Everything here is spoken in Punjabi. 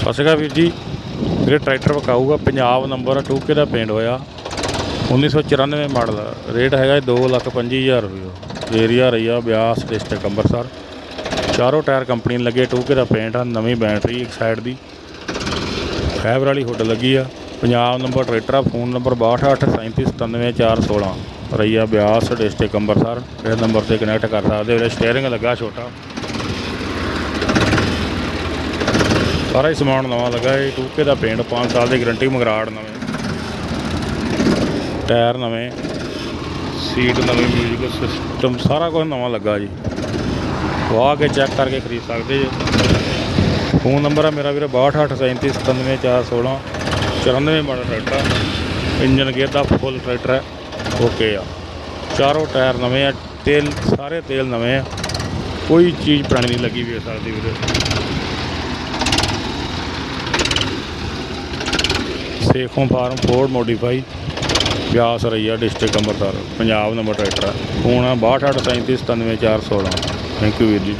ਸਤਿ ਸ਼੍ਰੀ ਅਕਾਲ ਵੀਰ ਜੀ। ਵੀਰੇ ਟਰੈਕਟਰ ਵਿਕਾਊਗਾ, ਪੰਜਾਬ ਨੰਬਰ 2K ਦਾ ਪੇਂਟ ਹੋਇਆ। 1994 ਮਾਡਲ, ਰੇਟ ਹੈਗਾ 225000 ਰੁਪਏ। Area Raiya Beas district Amritsar. ਚਾਰੋਂ ਟਾਇਰ ਕੰਪਨੀ ਨੇ ਲੱਗੇ 2K ਦਾ ਪੇਂਟ ਆ, ਨਵੀਂ ਬੈਟਰੀ ਇੱਕ ਸਾਈਡ ਦੀ। ਫਾਈਬਰ ਵਾਲੀ ਹੁੱਡ ਲੱਗੀ ਆ। ਪੰਜਾਬ ਨੰਬਰ ਟਰੈਕਟਰ ਆ, phone number 6283797416 Raiya Beas district Amritsar. ਇਸ ਨੰਬਰ ਤੇ ਕਨੈਕਟ ਕਰ ਸਕਦੇ ਵੀਰੇ ਸਟੀਅਰਿੰਗ ਲੱਗਾ ਛੋਟਾ। ਸਾਰਾ ਹੀ ਸਮਾਨ ਨਵਾਂ ਲੱਗਾ ਇਹ 2K ਦਾ ਪੇਂਟ 5 ਸਾਲ ਦੀ ਗਾਰੰਟੀ ਮਗਰਾੜ ਨਵੇਂ। ਟਾਇਰ ਨਵੇਂ। ਸੀਟ ਨਵੀਂ ਮਿਊਜ਼ਿਕ ਸਿਸਟਮ ਸਾਰਾ ਕੁਝ ਨਵਾਂ ਲੱਗਾ ਜੀ। ਵਾਹ ਕੇ ਚੈੱਕ ਕਰਕੇ ਖਰੀਦ ਸਕਦੇ ਜੀ। ਫੋਨ ਨੰਬਰ ਹੈ ਮੇਰਾ ਵੀਰੇ 6283797416 94 ਮਾਡਲ ਟਰੈਕਟਰ ਇੰਜਨ ਗੇਅਰ ਦਾ ਫੁੱਲ ਟਰੈਕਟਰ ਹੈ ਓਕੇ ਆ। ਚਾਰੋਂ ਟਾਇਰ ਨਵੇਂ ਆ। ਤੇਲ, ਸਾਰੇ ਤੇਲ ਨਵੇਂ ਆ। ਕੋਈ ਚੀਜ਼ ਪੁਰਾਣੀ ਨਹੀਂ ਲੱਗੀ ਵੇਖ ਸਕਦੀ ਵੀਰੇ। Sekhon farm Ford modify Beas Raiya district Amritsar, Punjab number tractor phone ਆ 6283797416 ਥੈਂਕ ਯੂ ਵੀਰ ਜੀ।